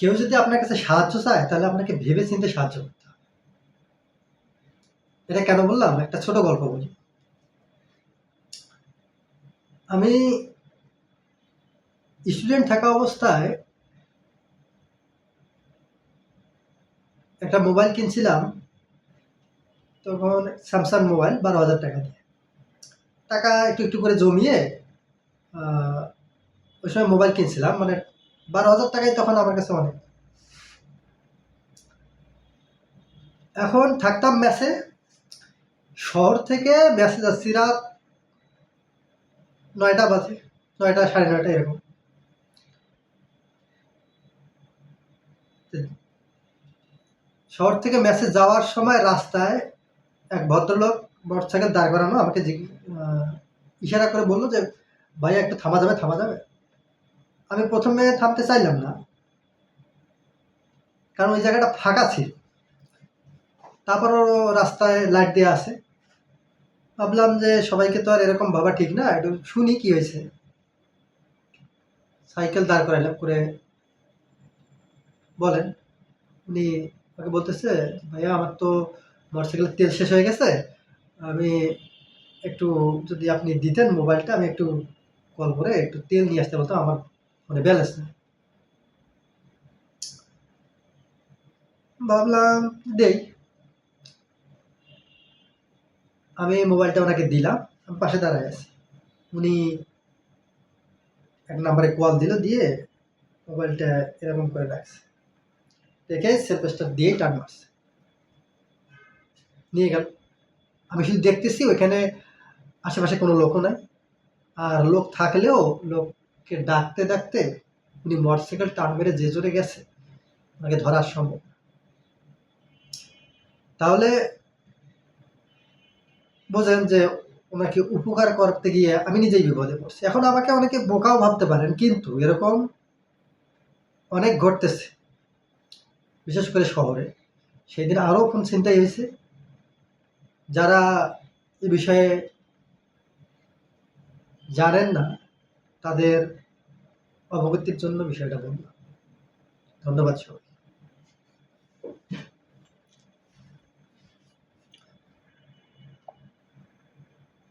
কেউ যদি আপনার কাছে সাহায্য চায়, তাহলে আপনাকে ভেবে চিন্তে সাহায্য করতে হবে। এটা কেন বললাম? একটা ছোট গল্প বলি। আমি স্টুডেন্ট থাকা অবস্থায় একটা মোবাইল কিনছিলাম, তখন স্যামসাং মোবাইল বারো হাজার টাকা দিয়ে। টাকা একটু একটু করে জমিয়ে ওই সময় মোবাইল কিনছিলাম মানে বারো হাজার টাকাই তখন আমার কাছে অনেক। এখন থাকতাম ম্যাসে শহর থেকে ম্যাসে যাচ্ছি রাত নয়টা বাজে, নয়টা সাড়ে নয়টা এরকম। শহর থেকে ম্যাসে যাওয়ার সময় রাস্তায় এক ভদ্রলোক মোটরসাইকেল দাঁড় করানো আমাকে ইশারা করে বলল যে, ভাইয়া, একটু থামা যাবে থামা যাবে? আমি প্রথমে থামতে চাইলাম না। কারণ ওই জায়গাটা ফাঁকা ছিল। তারপরও রাস্তায় লাইট দেওয়া আছে। ভাবলাম যে সবাইকে তো আর এরকম ভাবা ঠিক না, একটু শুনি কি হয়েছে। সাইকেল দাঁড় করাইলাম করে বলেন, উনি আমাকে বলতেছে, ভাইয়া, আমার তো মোটরসাইকেলের তেল শেষ হয়ে গেছে। আমি একটু যদি আপনি দিতেন মোবাইলটা আমি একটু কল করে একটু তেল নিয়ে আসতে বলতাম, আমার মানে ব্যালেন্স নেই ভাবলাম দেই। আমি মোবাইলটা ওনাকে দিলাম, আমি পাশে দাঁড়ায় আছি। উনি এক নম্বরে কল দিল, দিয়ে মোবাইলটা এরকম করে রাখছে। রেখে সেলফ স্টার্ট দিয়েই টান মারছে। নিয়ে গেল। আমি শুধু দেখতেছি, ওইখানে আশেপাশে কোনো লোকও নাই। আর লোক থাকলেও লোককে ডাকতে ডাকতে উনি মোটরসাইকেল টান মেরে যে জোরে গেছে, ওনাকে ধরার সম্ভব তাহলে বোঝেন যে ওনাকে উপকার করতে গিয়ে আমি নিজেই বিপদে পড়ছি। এখন আমাকে অনেকে বোকাও ভাবতে পারেন, কিন্তু এরকম অনেক ঘটতেছে, বিশেষ করে শহরে। সেই দিন আরও কোন চিন্তাই হয়েছে? যারা এ বিষয়ে জানেন না তাদের অবগতির জন্য বিষয়টা বললাম। ধন্যবাদ সবাই